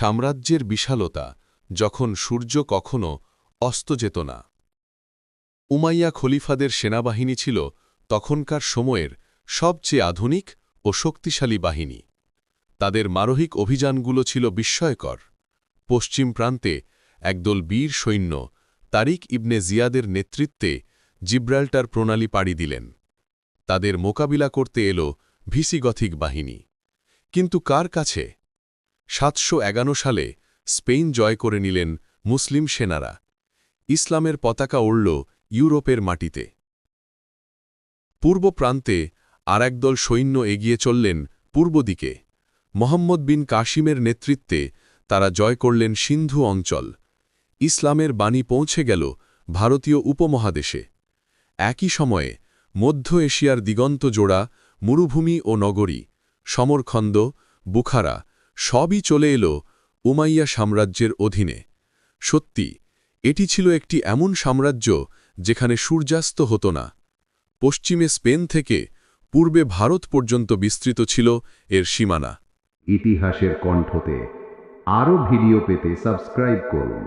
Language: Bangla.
সাম্রাজ্যের বিশালতা, যখন সূর্য কখনো অস্ত যেত না। উমাইয়া খলিফাদের সেনাবাহিনী ছিল তখনকার সময়ের সবচেয়ে আধুনিক ও শক্তিশালী বাহিনী। তাদের মারহিক অভিযানগুলো ছিল বিস্ময়কর। পশ্চিম প্রান্তে একদল বীর সৈন্য তারিক ইবনে জিয়াদের নেতৃত্বে জিব্রাল্টার প্রণালী পাড়ি দিলেন। তাদের মোকাবিলা করতে এলো ভিসিগথিক বাহিনী। কিন্তু কার কাছে সাতশো সালে স্পেন জয় করে নিলেন মুসলিম সেনারা। ইসলামের পতাকা উড়ল ইউরোপের মাটিতে। পূর্ব প্রান্তে আর একদল সৈন্য এগিয়ে চললেন পূর্ব দিকে। মোহাম্মদ বিন কাশিমের নেতৃত্বে তারা জয় করলেন সিন্ধু অঞ্চল। ইসলামের বাণী পৌঁছে গেল ভারতীয় উপমহাদেশে। একই সময়ে মধ্য এশিয়ার দিগন্ত জোড়া মরুভূমি ও নগরী সমরখন্দ, বুখারা সবই চলে এলো উমাইয়া সাম্রাজ্যের অধীনে। সত্যি, এটি ছিল একটি এমন সাম্রাজ্য যেখানে সূর্যাস্ত হতো না। পশ্চিমে স্পেন থেকে পূর্বে ভারত পর্যন্ত বিস্তৃত ছিল এর সীমানা। ইতিহাসের কণ্ঠতে আরও ভিডিও পেতে সাবস্ক্রাইব করুন।